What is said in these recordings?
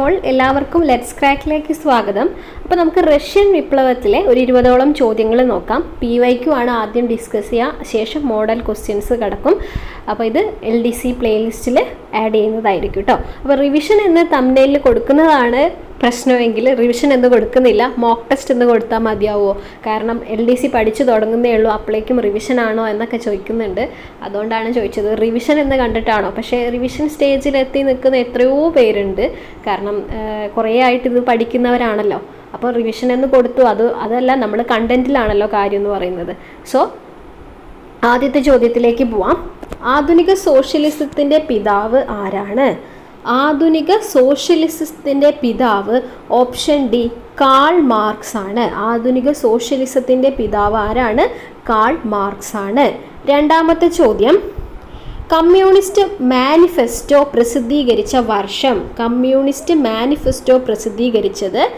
All എല്ലാവർക്കും let's ക്രാക്കിലേക്ക് സ്വാഗതം. അപ്പോൾ നമുക്ക് റഷ്യൻ വിപ്ലവത്തിലെ ഒരു ഇരുപതോളം ചോദ്യങ്ങൾ നോക്കാം. പി വൈക്കു ആണ് ആദ്യം ഡിസ്കസ് ചെയ്യുക ശേഷം മോഡൽ ക്വസ്റ്റ്യൻസ് കിടക്കും. അപ്പോൾ ഇത് എൽ ഡി സി പ്ലേലിസ്റ്റിൽ ആഡ് ചെയ്യുന്നതായിരിക്കും കേട്ടോ. അപ്പോൾ റിവിഷൻ എന്ന് തമ്മിൽ കൊടുക്കുന്നതാണ് പ്രശ്നമെങ്കിൽ റിവിഷൻ എന്ന് കൊടുക്കുന്നില്ല. മോക്ക് ടെസ്റ്റ് എന്ന് കൊടുത്താൽ മതിയാവുമോ? കാരണം എൽ ഡി സി പഠിച്ചു തുടങ്ങുന്നേ ഉള്ളൂ അപ്പോഴേക്കും റിവിഷൻ ആണോ എന്നൊക്കെ ചോദിക്കുന്നുണ്ട്. അതുകൊണ്ടാണ് ചോദിച്ചത്. റിവിഷൻ എന്ന് കണ്ടിട്ടാണോ? പക്ഷേ റിവിഷൻ സ്റ്റേജിൽ എത്തി നിൽക്കുന്ന എത്രയോ പേരുണ്ട്. കാരണം കുറേ ആയിട്ട് ഇത് പഠിക്കുന്നവരാണല്ലോ. അപ്പോൾ റിവിഷൻ എന്ന് കൊടുത്തു. അത് അതല്ല നമ്മൾ കണ്ടന്റിലാണല്ലോ കാര്യം എന്ന് പറയുന്നത്. സോ ആദ്യത്തെ ചോദ്യത്തിലേക്ക് പോവാം. ആധുനിക സോഷ്യലിസത്തിന്റെ പിതാവ് ആരാണ്? ആധുനിക സോഷ്യലിസത്തിന്റെ പിതാവ് ഓപ്ഷൻ ഡി കാൾ മാർക്സ് ആണ്. ആധുനിക സോഷ്യലിസത്തിന്റെ പിതാവ് ആരാണ്? കാൾ മാർക്സ് ആണ്. രണ്ടാമത്തെ ചോദ്യം. കമ്മ്യൂണിസ്റ്റ് മാനിഫെസ്റ്റോ പ്രസിദ്ധീകരിച്ച വർഷം. കമ്മ്യൂണിസ്റ്റ് മാനിഫെസ്റ്റോ പ്രസിദ്ധീകരിച്ചത്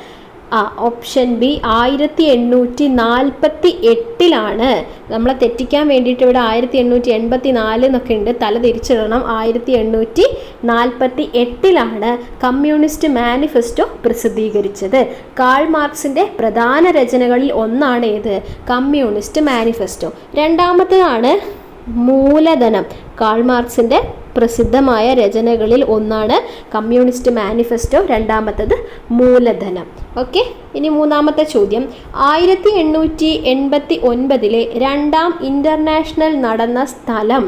ഓപ്ഷൻ ബി ആയിരത്തി എണ്ണൂറ്റി നാൽപ്പത്തി എട്ടിലാണ് നമ്മളെ തെറ്റിക്കാൻ വേണ്ടിയിട്ട് ഇവിടെ ആയിരത്തി എണ്ണൂറ്റി എൺപത്തി നാല് എന്നൊക്കെ ഉണ്ട്. തല തിരിച്ചിടണം. ആയിരത്തി എണ്ണൂറ്റി നാൽപ്പത്തി എട്ടിലാണ് കമ്മ്യൂണിസ്റ്റ് മാനിഫെസ്റ്റോ പ്രസിദ്ധീകരിച്ചത്. കാൾ മാർക്സിന്റെ പ്രധാന രചനകളിൽ ഒന്നാണ് ഏത്? Communist manifesto. രണ്ടാമത്തേതാണ് മൂലധനം. കാൾ മാർക്സിന്റെ പ്രസിദ്ധമായ രചനകളിൽ ഒന്നാണ് കമ്മ്യൂണിസ്റ്റ് മാനിഫെസ്റ്റോ രണ്ടാമത്തത് മൂലധനം. ഓക്കെ? ഇനി മൂന്നാമത്തെ ചോദ്യം. ആയിരത്തി എണ്ണൂറ്റി എൺപത്തി ഒൻപതിലെ രണ്ടാം ഇന്റർനാഷണൽ നടന്ന സ്ഥലം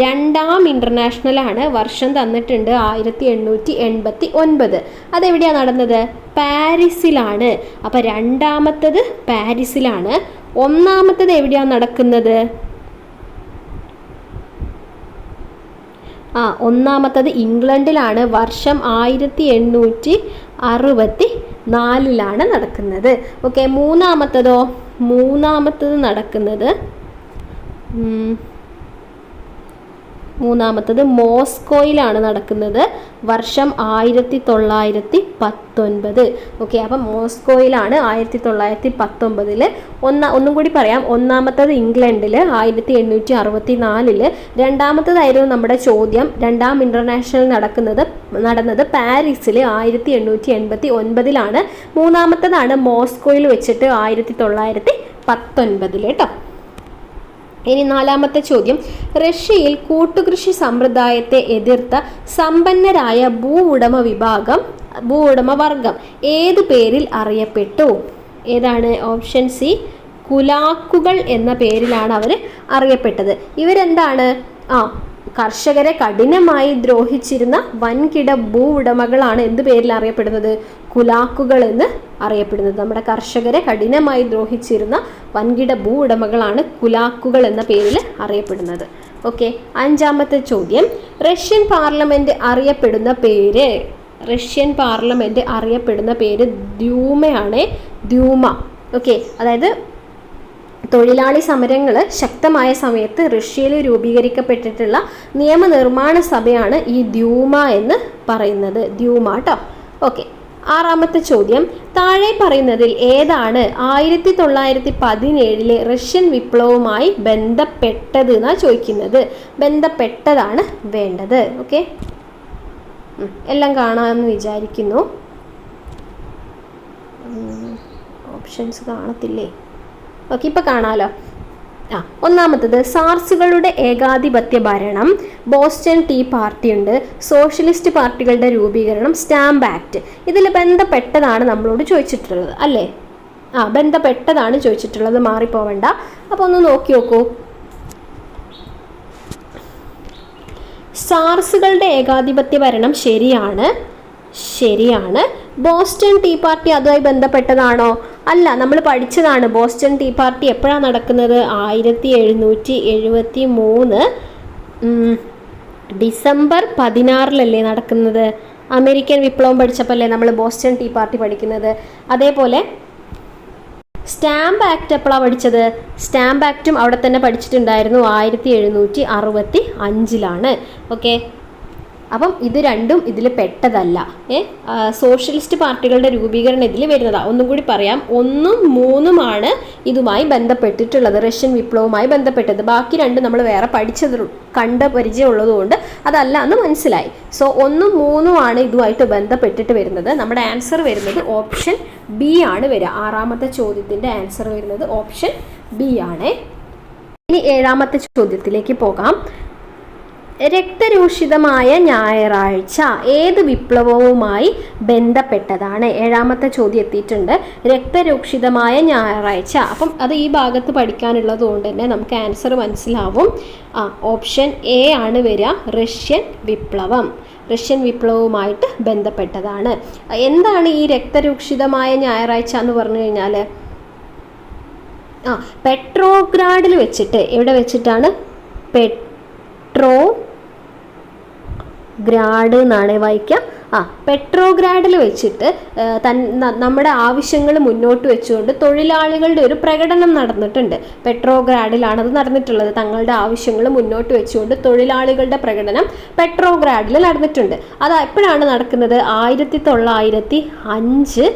രണ്ടാം ഇന്റർനാഷണലാണ് വർഷം തന്നിട്ടുണ്ട് ആയിരത്തി എണ്ണൂറ്റി എൺപത്തി ഒൻപത് അതെവിടെയാണ് നടന്നത്? പാരീസിലാണ്. അപ്പോൾ രണ്ടാമത്തത് പാരീസിലാണ്. ഒന്നാമത്തത് എവിടെയാണ് നടക്കുന്നത്? ആ ഒന്നാമത്തത് ഇംഗ്ലണ്ടിലാണ് വർഷം ആയിരത്തി എണ്ണൂറ്റി അറുപത്തി നാലിലാണ് നടക്കുന്നത്. ഓക്കെ മൂന്നാമത്തതോ? മൂന്നാമത്തത് നടക്കുന്നത് മൂന്നാമത്തത് മോസ്കോയിലാണ് നടക്കുന്നത്. വർഷം ആയിരത്തി തൊള്ളായിരത്തി പത്തൊൻപത് ഓക്കെ അപ്പം മോസ്കോയിലാണ് ആയിരത്തി തൊള്ളായിരത്തി പത്തൊമ്പതിൽ ഒന്ന ഒന്നും കൂടി പറയാം. ഒന്നാമത്തത് ഇംഗ്ലണ്ടിൽ ആയിരത്തി എണ്ണൂറ്റി അറുപത്തി നാലിൽ രണ്ടാമത്തതായിരുന്നു നമ്മുടെ ചോദ്യം. രണ്ടാം ഇന്റർനാഷണൽ നടക്കുന്നത് നടന്നത് പാരീസിൽ ആയിരത്തി എണ്ണൂറ്റി എൺപത്തി ഒൻപതിലാണ് മൂന്നാമത്തതാണ് മോസ്കോയിൽ വെച്ചിട്ട് ആയിരത്തി തൊള്ളായിരത്തി പത്തൊൻപതിൽ കേട്ടോ. ഇനി നാലാമത്തെ ചോദ്യം. റഷ്യയിൽ കൂട്ടുകൃഷി സമ്പ്രദായത്തെ എതിർത്ത സമ്പന്നരായ ഭൂ ഉടമ വിഭാഗം ഭൂ ഉടമ വർഗം ഏത് പേരിൽ അറിയപ്പെട്ടു? ഏതാണ് ഓപ്ഷൻ സി കുലാക്കുകൾ എന്ന പേരിലാണ് അവർ അറിയപ്പെട്ടത്. ഇവരെന്താണ്? ആ കർഷകരെ കഠിനമായി ദ്രോഹിച്ചിരുന്ന വൻകിട ഭൂ ഉടമകളാണ് എന്ത് പേരിൽ അറിയപ്പെടുന്നത്? കുലാക്കുകൾ എന്ന് അറിയപ്പെടുന്നത്. നമ്മുടെ കർഷകരെ കഠിനമായി ദ്രോഹിച്ചിരുന്ന വൻകിട ഭൂ ഉടമകളാണ് കുലാക്കുകൾ എന്ന പേരിൽ അറിയപ്പെടുന്നത്. ഓക്കെ അഞ്ചാമത്തെ ചോദ്യം. റഷ്യൻ പാർലമെന്റ് അറിയപ്പെടുന്ന പേര് റഷ്യൻ പാർലമെന്റ് അറിയപ്പെടുന്ന പേര് ദ്യൂമയാണ്. ദ്യൂമ. ഓക്കെ അതായത് തൊഴിലാളി സമരങ്ങൾ ശക്തമായ സമയത്ത് റഷ്യയിൽ രൂപീകരിക്കപ്പെട്ടിട്ടുള്ള നിയമനിർമ്മാണ സഭയാണ് ഈ ദ്യൂമ എന്ന് പറയുന്നത്. ദ്യൂമ കേട്ടോ ഓക്കെ. ആറാമത്തെ ചോദ്യം. താഴെ പറയുന്നതിൽ ഏതാണ് ആയിരത്തി തൊള്ളായിരത്തി പതിനേഴിലെ റഷ്യൻ വിപ്ലവവുമായി ബന്ധപ്പെട്ടത് എന്നാ ചോദിക്കുന്നത്. ബന്ധപ്പെട്ടതാണ് വേണ്ടത്. ഓക്കെ. എല്ലാം കാണാമെന്ന് വിചാരിക്കുന്നു. ഓപ്ഷൻസ് കാണത്തില്ലേ? ഓക്കെ ഇപ്പം കാണാമല്ലോ ആ ഒന്നാമത്തത് സാർസുകളുടെ ഏകാധിപത്യ ഭരണം. ബോസ്റ്റൺ ടീ പാർട്ടി ഉണ്ട് സോഷ്യലിസ്റ്റ് പാർട്ടികളുടെ രൂപീകരണം സ്റ്റാമ്പ് ആക്ട്. ഇതിൽ ബന്ധപ്പെട്ടതാണ് നമ്മളോട് ചോദിച്ചിട്ടുള്ളത് അല്ലേ? ആ ബന്ധപ്പെട്ടതാണ് ചോദിച്ചിട്ടുള്ളത് മാറിപ്പോവണ്ട. അപ്പോൾ ഒന്ന് നോക്കി നോക്കൂ. സാർസുകളുടെ ഏകാധിപത്യ ഭരണം ശരിയാണ്? ശരിയാണ്. ബോസ്റ്റൺ ടീ പാർട്ടി അതുമായി ബന്ധപ്പെട്ടതാണോ? അല്ല നമ്മൾ പഠിച്ചതാണ്. ബോസ്റ്റൺ ടീ പാർട്ടി എപ്പോഴാണ് നടക്കുന്നത്? ആയിരത്തി എഴുന്നൂറ്റി എഴുപത്തി മൂന്ന് ഡിസംബർ പതിനാറിലല്ലേ നടക്കുന്നത്? അമേരിക്കൻ വിപ്ലവം പഠിച്ചപ്പോൾ അല്ലേ നമ്മൾ ബോസ്റ്റൺ ടീ പാർട്ടി പഠിക്കുന്നത്. അതേപോലെ സ്റ്റാമ്പ് ആക്ട് എപ്പോഴാണ് പഠിച്ചത്? സ്റ്റാമ്പ് ആക്റ്റും അവിടെ തന്നെ പഠിച്ചിട്ടുണ്ടായിരുന്നു ആയിരത്തി എഴുന്നൂറ്റി അറുപത്തി അഞ്ചിലാണ് ഓക്കെ? അപ്പം ഇത് രണ്ടും ഇതിൽ പെട്ടതല്ല. ഏ സോഷ്യലിസ്റ്റ് പാർട്ടികളുടെ രൂപീകരണം ഇതിൽ വരുന്നതാണ് ഒന്നും കൂടി പറയാം. ഒന്നും മൂന്നുമാണ് ഇതുമായി ബന്ധപ്പെട്ടിട്ടുള്ളത്. റഷ്യൻ വിപ്ലവവുമായി ബന്ധപ്പെട്ടത്. ബാക്കി രണ്ടും നമ്മൾ വേറെ പഠിച്ചത് കണ്ട പരിചയമുള്ളതുകൊണ്ട് അതല്ല എന്ന് മനസ്സിലായി. സോ ഒന്നും മൂന്നുമാണ് ഇതുമായിട്ട് ബന്ധപ്പെട്ടിട്ട് വരുന്നത്. നമ്മുടെ ആൻസർ വരുന്നത് ഓപ്ഷൻ ബി ആണ് വരിക. ആറാമത്തെ ചോദ്യത്തിന്റെ ആൻസർ വരുന്നത് ഓപ്ഷൻ ബി ആണ്. ഇനി ഏഴാമത്തെ ചോദ്യത്തിലേക്ക് പോകാം. രക്തരൂഷിതമായ ഞായറാഴ്ച ഏത് വിപ്ലവവുമായി ബന്ധപ്പെട്ടതാണ്? ഏഴാമത്തെ ചോദ്യം എത്തിയിട്ടുണ്ട്. രക്തരൂക്ഷിതമായ ഞായറാഴ്ച. അപ്പം അത് ഈ ഭാഗത്ത് പഠിക്കാനുള്ളത് കൊണ്ട് തന്നെ നമുക്ക് ആൻസർ മനസ്സിലാവും. ആ ഓപ്ഷൻ എ ആണ് വരിക. റഷ്യൻ വിപ്ലവം. റഷ്യൻ വിപ്ലവവുമായിട്ട് ബന്ധപ്പെട്ടതാണ്. എന്താണ് ഈ രക്തരൂക്ഷിതമായ ഞായറാഴ്ച എന്ന് പറഞ്ഞു കഴിഞ്ഞാൽ? ആ പെട്രോഗ്രാഡിൽ വെച്ചിട്ട്. എവിടെ വെച്ചിട്ടാണ്? പെട്രോ ഗ്രാഡ് എന്നാണ് വായിക്കുക ആ പെട്രോഗ്രാഡിൽ വെച്ചിട്ട് തൻ നമ്മുടെ ആവശ്യങ്ങൾ മുന്നോട്ട് വെച്ചുകൊണ്ട് തൊഴിലാളികളുടെ ഒരു പ്രകടനം നടന്നിട്ടുണ്ട്. പെട്രോഗ്രാഡിലാണ് അത് നടന്നിട്ടുള്ളത്. തങ്ങളുടെ ആവശ്യങ്ങൾ മുന്നോട്ട് വെച്ചുകൊണ്ട് തൊഴിലാളികളുടെ പ്രകടനം പെട്രോഗ്രാഡിൽ നടന്നിട്ടുണ്ട്. അത് എപ്പോഴാണ് നടക്കുന്നത്? ആയിരത്തി തൊള്ളായിരത്തി അഞ്ച്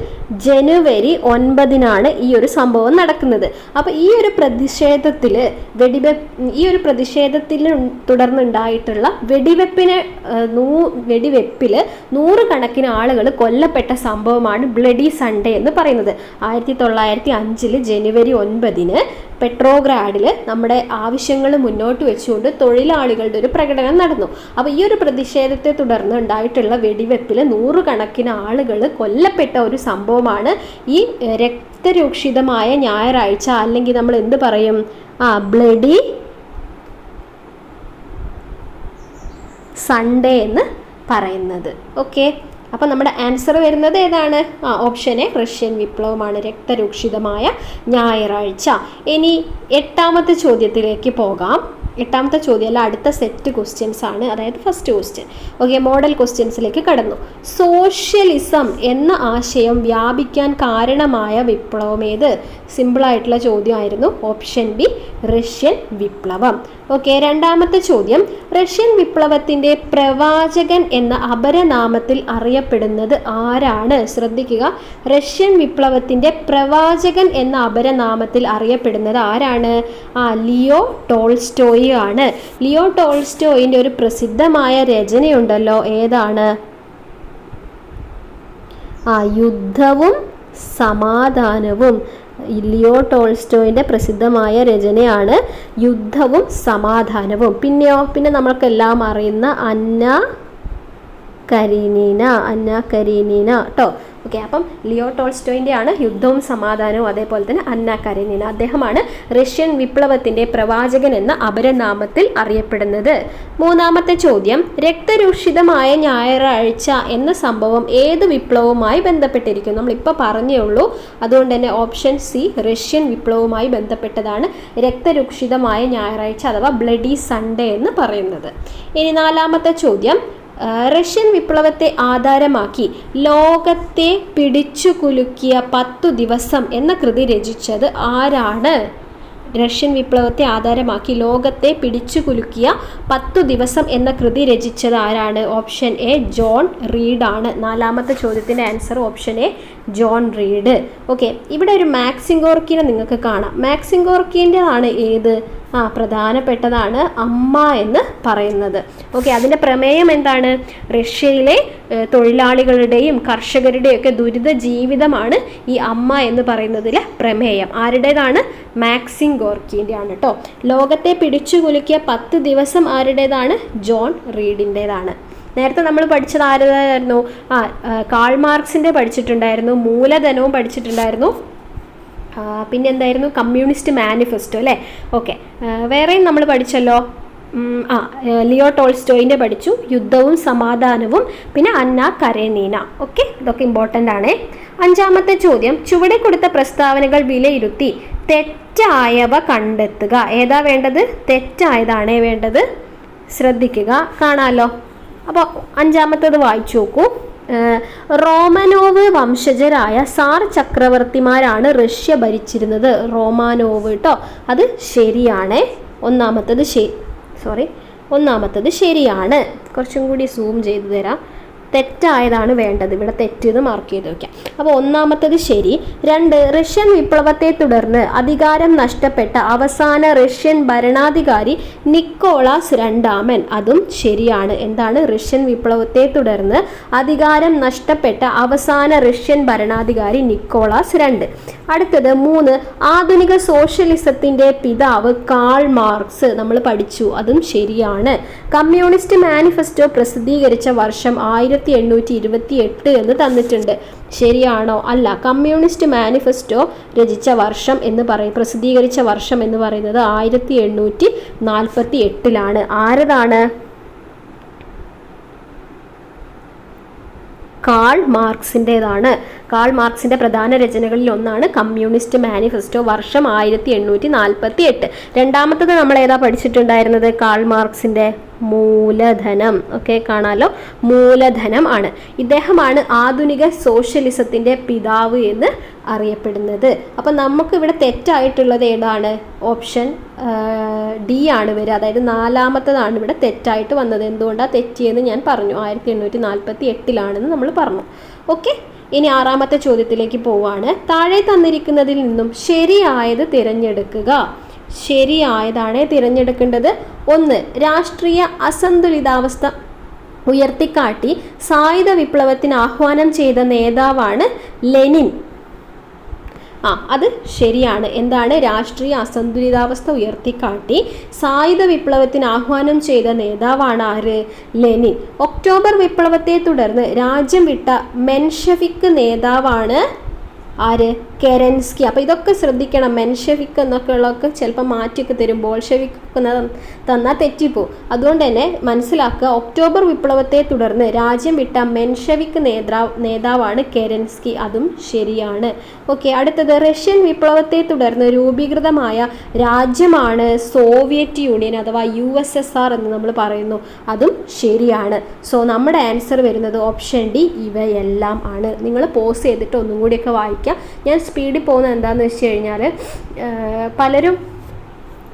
ജനുവരി ഒൻപതിനാണ് ഈ ഒരു സംഭവം നടക്കുന്നത്. അപ്പോൾ ഈ ഒരു പ്രതിഷേധത്തിൽ വെടിവെപ്പ് ഈ ഒരു പ്രതിഷേധത്തിൽ തുടർന്നുണ്ടായിട്ടുള്ള വെടിവെപ്പിനെ നൂ വെടിവെപ്പിൽ നൂറുകണക്കിന് ആളുകൾ കൊല്ലപ്പെട്ട സംഭവമാണ് ബ്ലഡി സൺഡേ എന്ന് പറയുന്നത്. ആയിരത്തി തൊള്ളായിരത്തി അഞ്ചിൽ ജനുവരി ഒൻപതിന് പെട്രോഗ്രാഡിൽ നമ്മുടെ ആവശ്യങ്ങൾ മുന്നോട്ട് വെച്ചുകൊണ്ട് തൊഴിലാളികളുടെ ഒരു പ്രകടനം നടന്നു. അപ്പോൾ ഈ ഒരു പ്രതിഷേധത്തെ തുടർന്ന് ഉണ്ടായിട്ടുള്ള വെടിവെപ്പിൽ നൂറുകണക്കിന് ആളുകൾ കൊല്ലപ്പെട്ട ഒരു സംഭവമാണ് ഈ രക്തരൂക്ഷിതമായ ഞായറാഴ്ച അല്ലെങ്കിൽ നമ്മൾ എന്ത് പറയും? ആ ബ്ലഡി സൺഡേ എന്ന് പറയുന്നത്. ഓക്കെ അപ്പോൾ നമ്മുടെ ആൻസർ വരുന്നത് ഏതാണ്? ആ ഓപ്ഷൻ എ റഷ്യൻ വിപ്ലവമാണ് രക്തരൂക്ഷിതമായ ഞായറാഴ്ച. ഇനി എട്ടാമത്തെ ചോദ്യത്തിലേക്ക് പോകാം. എട്ടാമത്തെ ചോദ്യം അല്ല അടുത്ത സെറ്റ് ക്വസ്റ്റ്യൻസ് ആണ്. അതായത് ഫസ്റ്റ് ക്വസ്റ്റ്യൻ ഓക്കെ മോഡൽ ക്വസ്റ്റ്യൻസിലേക്ക് കടന്നു. സോഷ്യലിസം എന്ന ആശയം വ്യാപിക്കാൻ കാരണമായ വിപ്ലവം ഏത്? സിമ്പിളായിട്ടുള്ള ചോദ്യമായിരുന്നു ഓപ്ഷൻ ബി റഷ്യൻ വിപ്ലവം. ഓക്കെ രണ്ടാമത്തെ ചോദ്യം റഷ്യൻ വിപ്ലവത്തിന്റെ പ്രവാചകൻ എന്ന അപരനാമത്തിൽ അറിയപ്പെടുന്നത് ആരാണ്? ശ്രദ്ധിക്കുക. റഷ്യൻ വിപ്ലവത്തിന്റെ പ്രവാചകൻ എന്ന അപരനാമത്തിൽ അറിയപ്പെടുന്നത് ആരാണ്? ആ ലിയോ ടോൾസ്റ്റോയി ആണ് ലിയോ ടോൾസ്റ്റോയിന്റെ ഒരു പ്രസിദ്ധമായ രചനയുണ്ടല്ലോ. ഏതാണ്? ആ യുദ്ധവും സമാധാനവും. ലിയോ ടോൾസ്റ്റോയിന്റെ പ്രസിദ്ധമായ രചനയാണ് യുദ്ധവും സമാധാനവും. പിന്നെയോ പിന്നെ നമ്മൾക്കെല്ലാം അറിയുന്ന അന്ന കരീനീന അന്ന കരീനീന കേട്ടോ ഓക്കെ അപ്പം ലിയോ ടോൾസ്റ്റോയിന്റെ ആണ് യുദ്ധവും സമാധാനവും അതേപോലെ തന്നെ അന്ന കരനിന. അദ്ദേഹമാണ് റഷ്യൻ വിപ്ലവത്തിന്റെ പ്രവാചകൻ എന്ന അപരനാമത്തിൽ അറിയപ്പെടുന്നത്. മൂന്നാമത്തെ ചോദ്യം രക്തരൂഷിതമായ ഞായറാഴ്ച എന്ന സംഭവം ഏത് വിപ്ലവവുമായി ബന്ധപ്പെട്ടിരിക്കും നമ്മളിപ്പോൾ പറഞ്ഞേ ഉള്ളൂ. അതുകൊണ്ട് തന്നെ ഓപ്ഷൻ സി റഷ്യൻ വിപ്ലവവുമായി ബന്ധപ്പെട്ടതാണ് രക്തരൂക്ഷിതമായ ഞായറാഴ്ച അഥവാ ബ്ലഡി സൺഡേ എന്ന് പറയുന്നത്. ഇനി നാലാമത്തെ ചോദ്യം റഷ്യൻ വിപ്ലവത്തെ ആധാരമാക്കി ലോകത്തെ പിടിച്ചു കുലുക്കിയ പത്തു ദിവസം എന്ന കൃതി രചിച്ചത് ആരാണ്? റഷ്യൻ വിപ്ലവത്തെ ആധാരമാക്കി ലോകത്തെ പിടിച്ചു കുലുക്കിയ പത്തു ദിവസം എന്ന കൃതി രചിച്ചത് ആരാണ്? ഓപ്ഷൻ എ ജോൺ റീഡ് ആണ് നാലാമത്തെ ചോദ്യത്തിന്റെ answer option A John Reed. Okay ഇവിടെ ഒരു മാക്സിംഗോർക്കിനെ നിങ്ങൾക്ക് കാണാം. മാക്സിംഗോർക്കിന്റെതാണ് ഏത്? ആ പ്രധാനപ്പെട്ടതാണ് അമ്മ എന്ന് പറയുന്നത്. ഓക്കെ അതിന്റെ പ്രമേയം എന്താണ്? റഷ്യയിലെ തൊഴിലാളികളുടെയും കർഷകരുടെയും ഒക്കെ ദുരിത ജീവിതമാണ് ഈ അമ്മ എന്ന് പറയുന്നതിലെ പ്രമേയം. ആരുടേതാണ്? മാക്സിം ഗോർക്കിന്റെ ആണ് കേട്ടോ ലോകത്തെ പിടിച്ചു കുലുക്കിയ പത്ത് ദിവസം ആരുടേതാണ്? ജോൺ റീഡിന്റേതാണ് നേരത്തെ നമ്മൾ പഠിച്ചത് ആരുടേതായിരുന്നു ആ കാൾ മാർക്സിന്റെ പഠിച്ചിട്ടുണ്ടായിരുന്നു മൂലധനവും പഠിച്ചിട്ടുണ്ടായിരുന്നു പിന്നെ എന്തായിരുന്നു? കമ്മ്യൂണിസ്റ്റ് മാനിഫെസ്റ്റോ അല്ലേ? ഓക്കെ വേറെയും നമ്മൾ പഠിച്ചല്ലോ? ആ ലിയോ ടോൾസ്റ്റോയിന്റെ പഠിച്ചു. യുദ്ധവും സമാധാനവും. പിന്നെ അന്ന കരേനീന. ഓക്കെ ഇതൊക്കെ ഇമ്പോർട്ടന്റ് ആണ്. അഞ്ചാമത്തെ ചോദ്യം. ചുവടെ കൊടുത്ത പ്രസ്താവനകൾ വിലയിരുത്തി തെറ്റായവ കണ്ടെത്തുക. ഏതാ വേണ്ടത്? തെറ്റായതാണേ വേണ്ടത്. ശ്രദ്ധിക്കുക. കാണാമല്ലോ അപ്പോൾ അഞ്ചാമത്തേത് വായിച്ചു നോക്കൂ. റോമനോവ് വംശജരായ സാർ ചക്രവർത്തിമാരാണ് റഷ്യ ഭരിച്ചിരുന്നത്. റോമാനോവ് കേട്ടോ അത് ശരിയാണേ. ഒന്നാമത്തത് ശരി സോറി ഒന്നാമത്തത് ശരിയാണ്. കുറച്ചും കൂടി സൂം ചെയ്തു തരാം. തെറ്റായതാണ് വേണ്ടത്. ഇവിടെ തെറ്റ് എന്ന് മാർക്ക് ചെയ്ത് വെക്കാം. അപ്പോൾ ഒന്നാമത്തത് ശരി. രണ്ട് റഷ്യൻ വിപ്ലവത്തെ തുടർന്ന് അധികാരം നഷ്ടപ്പെട്ട അവസാന റഷ്യൻ ഭരണാധികാരി നിക്കോളാസ് രണ്ടാമൻ. അതും ശരിയാണ്. എന്താണ്? റഷ്യൻ വിപ്ലവത്തെ തുടർന്ന് അധികാരം നഷ്ടപ്പെട്ട അവസാന റഷ്യൻ ഭരണാധികാരി നിക്കോളാസ് രണ്ട്. അടുത്തത് മൂന്ന് ആധുനിക സോഷ്യലിസത്തിന്റെ പിതാവ് കാൾ മാർക്സ്. നമ്മൾ പഠിച്ചു. അതും ശരിയാണ്. കമ്മ്യൂണിസ്റ്റ് മാനിഫെസ്റ്റോ പ്രസിദ്ധീകരിച്ച വർഷം ആയിരത്തി എണ്ണൂറ്റി ഇരുപത്തി എട്ട് എന്ന് തന്നിട്ടുണ്ട്. ശരിയാണോ? അല്ല. കമ്മ്യൂണിസ്റ്റ് മാനിഫെസ്റ്റോ രചിച്ച വർഷം എന്ന് പറയും പ്രസിദ്ധീകരിച്ച വർഷം എന്ന് പറയുന്നത് ആയിരത്തി എണ്ണൂറ്റി നാൽപ്പത്തി എട്ടിലാണ് ആരതാണ്? കാൾ മാർക്സിന്റെതാണ് കാൾ മാർക്സിന്റെ പ്രധാന രചനകളിൽ ഒന്നാണ് കമ്മ്യൂണിസ്റ്റ് മാനിഫെസ്റ്റോ വർഷം ആയിരത്തി എണ്ണൂറ്റി നാൽപ്പത്തി എട്ട് രണ്ടാമത്തത് നമ്മൾ ഏതാ പഠിച്ചിട്ടുണ്ടായിരുന്നത്? കാൾ മാർക്സിന്റെ മൂലധനം. ഒക്കെ കാണാലോ? മൂലധനം ആണ്. ഇദ്ദേഹമാണ് ആധുനിക സോഷ്യലിസത്തിന്റെ പിതാവ് എന്ന് അറിയപ്പെടുന്നത്. അപ്പം നമുക്ക് ഇവിടെ തെറ്റായിട്ടുള്ളത് ഏതാണ്? ഓപ്ഷൻ ഡി ആണ് വരിക. അതായത് നാലാമത്തതാണ് ഇവിടെ തെറ്റായിട്ട് വന്നത്. എന്തുകൊണ്ടാണ് തെറ്റിയെന്ന് ഞാൻ പറഞ്ഞു. ആയിരത്തി എണ്ണൂറ്റി നാൽപ്പത്തി എട്ടിലാണെന്ന് നമ്മൾ പറഞ്ഞു. ഓക്കെ? ഇനി ആറാമത്തെ ചോദ്യത്തിലേക്ക് പോവാണ്. താഴെ തന്നിരിക്കുന്നതിൽ നിന്നും ശരിയായത് തിരഞ്ഞെടുക്കുക. ശരിയായതാണ് തിരഞ്ഞെടുക്കേണ്ടത്. ഒന്ന് രാഷ്ട്രീയ അസന്തുലിതാവസ്ഥ ഉയർത്തിക്കാട്ടി സായുധ വിപ്ലവത്തിന് ആഹ്വാനം ചെയ്ത നേതാവാണ് ലെനിൻ. ആ അത് ശരിയാണ്. എന്താണ്? രാഷ്ട്രീയ അസന്തുലിതാവസ്ഥ ഉയർത്തിക്കാട്ടി സായുധ വിപ്ലവത്തിന് ആഹ്വാനം ചെയ്ത നേതാവാണ് ആര്? ലെനിൻ. ഒക്ടോബർ വിപ്ലവത്തെ തുടർന്ന് രാജ്യം വിട്ട മെൻഷവിക് നേതാവാണ് ആര്? കെരൻസ്കി. അപ്പോൾ ഇതൊക്കെ ശ്രദ്ധിക്കണം. മെൻഷവിക് എന്നൊക്കെ ഉള്ളതൊക്കെ ചിലപ്പോൾ മാറ്റിയൊക്കെ തരും. ബോൾഷവിക് ഒക്കെ തന്നാൽ തെറ്റിപ്പോ അതുകൊണ്ട് തന്നെ മനസ്സിലാക്കുക ഒക്ടോബർ വിപ്ലവത്തെ തുടർന്ന് രാജ്യം വിട്ട മെൻഷവിക് നേതാ നേതാവാണ് കെരൻസ്കി. അതും ശരിയാണ്. ഓക്കെ അടുത്തത്. റഷ്യൻ വിപ്ലവത്തെ തുടർന്ന് രൂപീകൃതമായ രാജ്യമാണ് സോവിയറ്റ് യൂണിയൻ അഥവാ യു എസ് എസ് ആർ എന്ന് നമ്മൾ പറയുന്നു. അതും ശരിയാണ്. സോ നമ്മുടെ ആൻസർ വരുന്നത് ഓപ്ഷൻ ഡി. ഇവയെല്ലാം ആണ്. നിങ്ങൾ പോസ് ചെയ്തിട്ട് ഒന്നും കൂടിയൊക്കെ വായിക്കുക ഞാൻ സ്പീഡിൽ പോകുന്നത് എന്താണെന്ന് വെച്ച് കഴിഞ്ഞാൽ പലരും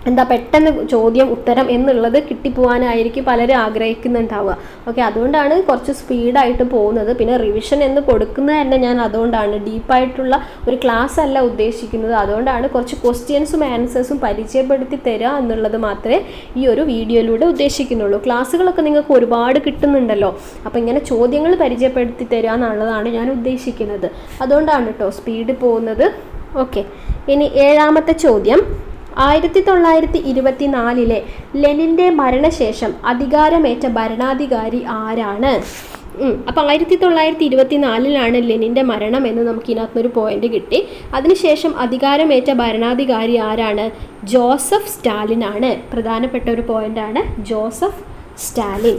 എന്താ പെട്ടെന്ന് ചോദ്യം ഉത്തരം എന്നുള്ളത് കിട്ടിപ്പോവാനായിരിക്കും പലരും ആഗ്രഹിക്കുന്നുണ്ടാവുക. ഓക്കെ അതുകൊണ്ടാണ് കുറച്ച് സ്പീഡായിട്ട് പോകുന്നത്. പിന്നെ റിവിഷൻ എന്ന് കൊടുക്കുന്നത് തന്നെ ഞാൻ അതുകൊണ്ടാണ്. ഡീപ്പായിട്ടുള്ള ഒരു ക്ലാസ് അല്ല ഉദ്ദേശിക്കുന്നത്. അതുകൊണ്ടാണ് കുറച്ച് ക്വസ്റ്റ്യൻസും ആൻസേഴ്സും പരിചയപ്പെടുത്തി തരിക എന്നുള്ളത് മാത്രമേ ഈ ഒരു വീഡിയോയിലൂടെ ഉദ്ദേശിക്കുന്നുള്ളൂ. ക്ലാസ്സുകളൊക്കെ നിങ്ങൾക്ക് ഒരുപാട് കിട്ടുന്നുണ്ടല്ലോ. അപ്പോൾ ഇങ്ങനെ ചോദ്യങ്ങൾ പരിചയപ്പെടുത്തി തരിക എന്നുള്ളതാണ് ഞാൻ ഉദ്ദേശിക്കുന്നത്. അതുകൊണ്ടാണ് കേട്ടോ സ്പീഡ് പോകുന്നത്. ഓക്കെ ഇനി ഏഴാമത്തെ ചോദ്യം. ആയിരത്തി തൊള്ളായിരത്തി ഇരുപത്തിനാലിലെ ലെനിന്റെ മരണശേഷം അധികാരമേറ്റ ഭരണാധികാരി ആരാണ്? അപ്പോൾ ആയിരത്തി തൊള്ളായിരത്തി ഇരുപത്തി നാലിലാണ് ലെനിന്റെ മരണം എന്ന് നമുക്ക് ഇതിനകത്തുനിന്നൊരു പോയിന്റ് കിട്ടി. അതിനുശേഷം അധികാരമേറ്റ ഭരണാധികാരി ആരാണ്? ജോസഫ് സ്റ്റാലിൻ ആണ്. പ്രധാനപ്പെട്ട ഒരു പോയിന്റാണ് ജോസഫ് സ്റ്റാലിൻ.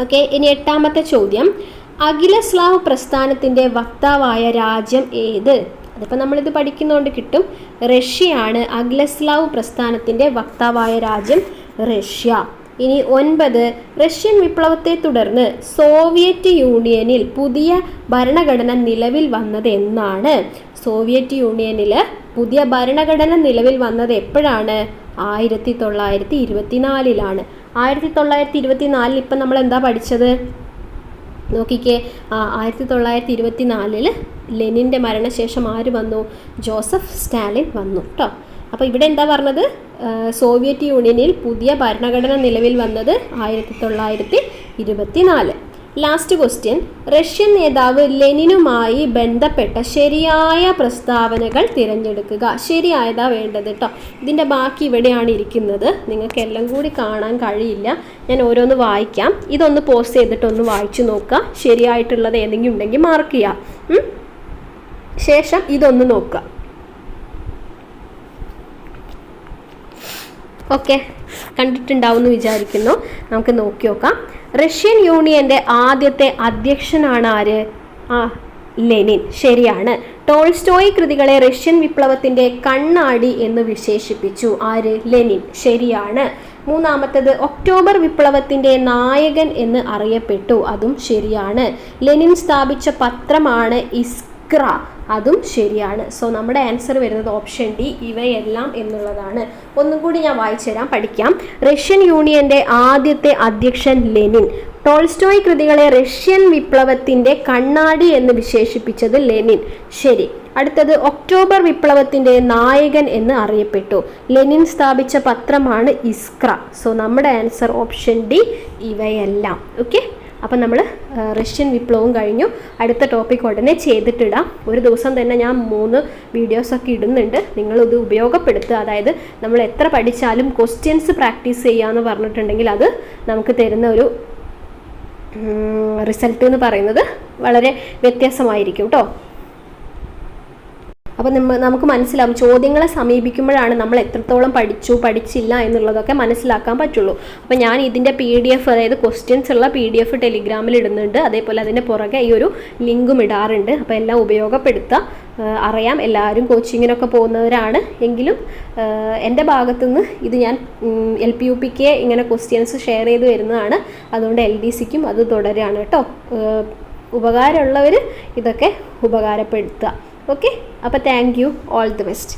ഓക്കെ ഇനി എട്ടാമത്തെ ചോദ്യം. അഖില സ്ലാവ് പ്രസ്ഥാനത്തിന്റെ വക്താവായ രാജ്യം ഏത്? അതിപ്പോൾ നമ്മളിത് പഠിക്കുന്നതുകൊണ്ട് കിട്ടും. റഷ്യയാണ് അഗ്ലസ്ലാവ് പ്രസ്ഥാനത്തിന്റെ വക്താവായ രാജ്യം റഷ്യ. ഇനി ഒൻപത് റഷ്യൻ വിപ്ലവത്തെ തുടർന്ന് സോവിയറ്റ് യൂണിയനിൽ പുതിയ ഭരണഘടന നിലവിൽ വന്നത് എന്നാണ്. സോവിയറ്റ് യൂണിയനിൽ പുതിയ ഭരണഘടന നിലവിൽ വന്നത് എപ്പോഴാണ്? ആയിരത്തി തൊള്ളായിരത്തി ഇരുപത്തിനാലിലാണ്. ആയിരത്തി തൊള്ളായിരത്തി ഇരുപത്തിനാലിൽ ഇപ്പം നമ്മൾ എന്താ പഠിച്ചത്? നോക്കിക്കേ ആയിരത്തി തൊള്ളായിരത്തി ഇരുപത്തി നാലിൽ ലെനിന്റെ മരണശേഷം ആര് വന്നു? ജോസഫ് സ്റ്റാലിൻ വന്നു കേട്ടോ അപ്പോൾ ഇവിടെ എന്താ പറഞ്ഞത്? സോവിയറ്റ് യൂണിയനിൽ പുതിയ ഭരണഘടന നിലവിൽ വന്നത് ആയിരത്തി തൊള്ളായിരത്തി ഇരുപത്തി നാല് ലാസ്റ്റ് ക്വസ്റ്റ്യൻ റഷ്യൻ നേതാവ് ലെനിനുമായി ബന്ധപ്പെട്ട ശരിയായ പ്രസ്താവനകൾ തിരഞ്ഞെടുക്കുക. ശരിയായതാ വേണ്ടത് കേട്ടോ ഇതിന്റെ ബാക്കി ഇവിടെയാണ് ഇരിക്കുന്നത്. നിങ്ങൾക്ക് എല്ലാം കൂടി കാണാൻ കഴിയില്ല. ഞാൻ ഓരോന്ന് വായിക്കാം. ഇതൊന്ന് പോസ്റ്റ് ചെയ്തിട്ടൊന്ന് വായിച്ചു നോക്കുക. ശരിയായിട്ടുള്ളത് ഏതെങ്കിലും ഉണ്ടെങ്കിൽ മാർക്ക് ചെയ്യാം. ശേഷം ഇതൊന്ന് നോക്കുക. ഓക്കെ കണ്ടിട്ടുണ്ടാവും എന്ന് വിചാരിക്കുന്നു. നമുക്ക് നോക്കി നോക്കാം. റഷ്യൻ യൂണിയന്റെ ആദ്യത്തെ അധ്യക്ഷനാണ് ആര്? ആ ലെനിൻ. ശരിയാണ്. ടോൾസ്റ്റോയി കൃതികളെ റഷ്യൻ വിപ്ലവത്തിന്റെ കണ്ണാടി എന്ന് വിശേഷിപ്പിച്ചു. ആര്? ലെനിൻ. ശരിയാണ്. മൂന്നാമത്തത് ഒക്ടോബർ വിപ്ലവത്തിന്റെ നായകൻ എന്ന് അറിയപ്പെട്ടു. അതും ശരിയാണ്. ലെനിൻ സ്ഥാപിച്ച പത്രമാണ് ഇസ്ക്ര. അതും ശരിയാണ്. സോ നമ്മുടെ ആൻസർ വരുന്നത് ഓപ്ഷൻ ഡി ഇവയെല്ലാം എന്നുള്ളതാണ്. ഒന്നും കൂടി ഞാൻ വായിച്ചു തരാം പഠിക്കാം. റഷ്യൻ യൂണിയന്റെ ആദ്യത്തെ അധ്യക്ഷൻ ലെനിൻ. ടോൾസ്റ്റോയ് കൃതികളെ റഷ്യൻ വിപ്ലവത്തിന്റെ കണ്ണാടി എന്ന് വിശേഷിപ്പിച്ചത് ലെനിൻ. ശരി അടുത്തത് ഒക്ടോബർ വിപ്ലവത്തിന്റെ നായകൻ എന്ന് അറിയപ്പെട്ടു. ലെനിൻ സ്ഥാപിച്ച പത്രമാണ് ഇസ്ക്ര. സോ നമ്മുടെ ആൻസർ ഓപ്ഷൻ ഡി ഇവയെല്ലാം. ഓക്കെ അപ്പം നമ്മൾ റഷ്യൻ വിപ്ലവം കഴിഞ്ഞു. അടുത്ത ടോപ്പിക് ഉടനെ ചെയ്തിട്ടിടാം. ഒരു ദിവസം തന്നെ ഞാൻ മൂന്ന് വീഡിയോസൊക്കെ ഇടുന്നുണ്ട്. നിങ്ങളിത് ഉപയോഗപ്പെടുത്തുക. അതായത് നമ്മൾ എത്ര പഠിച്ചാലും ക്വസ്റ്റ്യൻസ് പ്രാക്ടീസ് ചെയ്യാന്ന് പറഞ്ഞിട്ടുണ്ടെങ്കിൽ അത് നമുക്ക് തരുന്ന ഒരു റിസൾട്ട് എന്ന് പറയുന്നത് വളരെ വ്യത്യാസമായിരിക്കും കേട്ടോ അപ്പോൾ നമുക്ക് മനസ്സിലാവും ചോദ്യങ്ങളെ സമീപിക്കുമ്പോഴാണ് നമ്മൾ എത്രത്തോളം പഠിച്ചു പഠിച്ചില്ല എന്നുള്ളതൊക്കെ മനസ്സിലാക്കാൻ പറ്റുള്ളൂ. അപ്പോൾ ഞാൻ ഇതിന്റെ പി ഡി എഫ് അതായത് ക്വസ്റ്റ്യൻസ് ഉള്ള പി ഡി എഫ് ടെലിഗ്രാമിൽ ഇടുന്നുണ്ട്. അതേപോലെ അതിന്റെ പുറകെ ഈ ഒരു ലിങ്കും ഇടാറുണ്ട്. അപ്പോൾ എല്ലാം ഉപയോഗപ്പെടുത്തുക അറിയാം. എല്ലാവരും കോച്ചിങ്ങിനൊക്കെ പോകുന്നവരാണ്. എങ്കിലും എന്റെ ഭാഗത്തുനിന്ന് ഇത് ഞാൻ എൽ പി യു പിക്ക് ഇങ്ങനെ ക്വസ്റ്റ്യൻസ് ഷെയർ ചെയ്ത് വരുന്നതാണ്. അതുകൊണ്ട് എൽ ഡി സിക്കും അത് തുടരുകയാണ് കേട്ടോ. ഉപകാരമുള്ളവർ ഇതൊക്കെ ഉപകാരപ്പെടുത്തുക. ഓക്കെ അപ്പോൾ thank you all the best